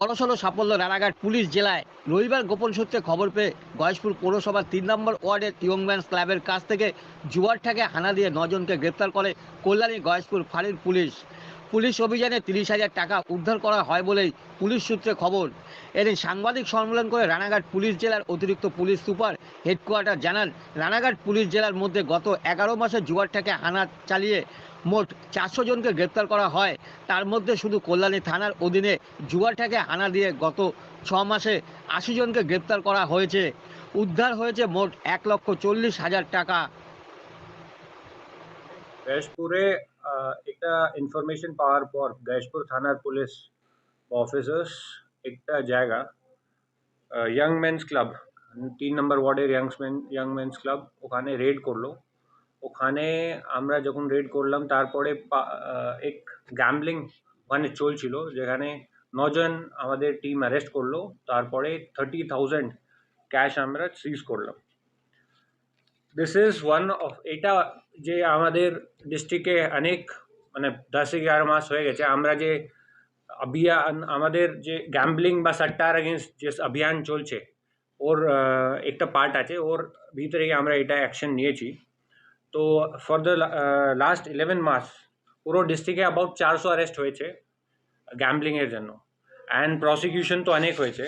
বড়সড় সাফল্য রানাঘাট পুলিশ জেলায়। রবিবার গোপন সূত্রে খবর পেয়ে গয়েশপুর পৌরসভার তিন নম্বর ওয়ার্ডের ইয়ংম্যানস ক্লাবের কাছ থেকে জুয়ার ঠাকে হানা দিয়ে নজনকে গ্রেপ্তার করে কল্যাণী গয়েশপুর ফাঁড়ির পুলিশ। পুলিশ অভিযানে তিরিশ হাজার টাকা উদ্ধার করা হয় বলেই পুলিশ সূত্রে খবর। এদিন সাংবাদিক সম্মেলন করে রানাঘাট পুলিশ জেলার অতিরিক্ত পুলিশ সুপার হেডকোয়ার্টার জানান, রানাঘাট পুলিশ জেলার মধ্যে গত এগারো মাসে জুয়ার ঠাকে হানা চালিয়ে মোট চারশো জনকে গ্রেপ্তার করা হয়। তার মধ্যে শুধু কল্যাণী থানার অধীনে জুয়ারটাকে হানা দিয়ে গত ছ মাসে আশি জনকে গ্রেপ্তার করা হয়েছে। উদ্ধার হয়েছে মোট এক লক্ষ চল্লিশ হাজার টাকা। একটা ইনফরমেশন পাওয়ার পর গয়েশপুর থানার পুলিশ অফিসার্স একটা জায়গা ইয়াং মেন্স ক্লাব তিন নম্বর ওয়ার্ডের ইয়াংসম্যান ইয়াং মেন্স ক্লাব ওখানে রেড করল। ওখানে আমরা যখন রেড করলাম, তারপরে এক গ্যাম্বলিং ওখানে চলছিল, যেখানে নজন আমাদের টিম অ্যারেস্ট করল, তারপরে থার্টি থাউজেন্ড ক্যাশ আমরা সিজ করলাম। দিস ইজ ওয়ান অফ এটা যে আমাদের ডিস্ট্রিক্টে অনেক মানে দশ এগারো মাস হয়ে গেছে আমরা যে অভিযান আমাদের যে গ্যাম্বলিং বা সাট্টার এগেনস্ট যে অভিযান চলছে ওর আহ, একটা পার্ট আছে ওর ভিতরেই আমরা এটা অ্যাকশন নিয়েছি তো ফর দ্য লাস্ট ইলেভেন মাস পুরো ডিস্ট্রিক্টে অ্যাবাউট চারশো অ্যারেস্ট হয়েছে গ্যাম্বলিংয়ের জন্য অ্যান্ড প্রসিকিউশন তো অনেক হয়েছে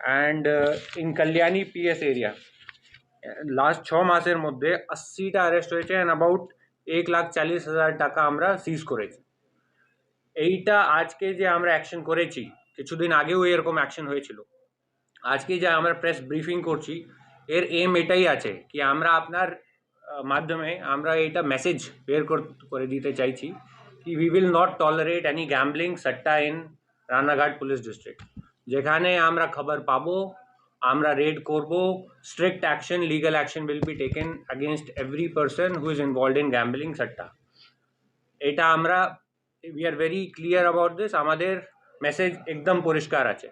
and in Kalyani PS area last ছ মাসের মধ্যে আশিটা অ্যারেস্ট হয়েছে অ্যান্ড অ্যাবাউট এক লাখ চালিশ হাজার টাকা আমরা সিজ করেছি। এইটা আজকে যে আমরা অ্যাকশন করেছি, কিছুদিন আগেও এরকম অ্যাকশন হয়েছিল। আজকে যে আমরা প্রেস ব্রিফিং করছি, এর এম এটাই আছে কি আমরা আপনার মাধ্যমে আমরা এটা মেসেজ বের করে দিতে চাইছি কি we will not tolerate any gambling satta in Ranaghat police district যেখানে আমরা খবর পাবো আমরা রেড করব strict action legal action will be taken against every person who is involve in gambling satta এটা আমরা we are very clear about this আমাদের message একদম পরিষ্কার আছে।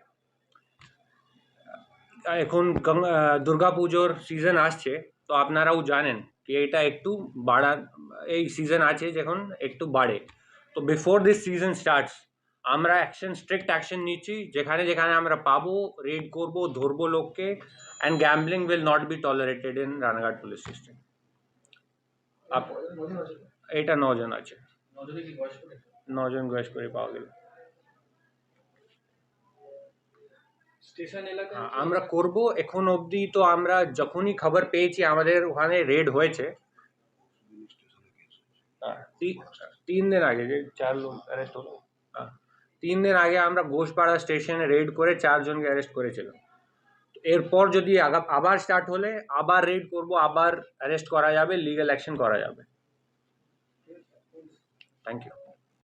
এখন গং- আহ, দুর্গাপুজোর সিজন আসছে তো আপনারাও জানেন কি এটা একটু বাড়া এই সিজন আছে যখন একটু বাড়ে। তো বিফোর দিস সিজন স্টার্টস আমরা অ্যাকশন স্ট্রিক্ট অ্যাকশন নিচ্ছি। যেখানে যেখানে আমরা পাবো রেড করব ধরবো লোককে and gambling will not be tolerated in Ranaghat police station এটা নজন আছে। নজন বয়স করে পাওয়া গেল। স্টেশন এলাকা আ- আমরা করব। এখন অবধি তো আমরা যখনই খবর পেয়েছি আমাদের ওখানে রেড হয়েছে। হ্যাঁ, তিন দিন আগে যে চার লোক অ্যারেস্ট হলো। হ্যাঁ, তিন দিন আগে আমরা ঘোষপাড়া স্টেশনে রেড করে চারজনকে অ্যারেস্ট করেছিলাম। এরপর যদি আবার স্টার্ট হলে আবার রেড করব, আবার অ্যারেস্ট করা যাবে লিগ্যাল অ্যাকশন করা যাবে। Thank you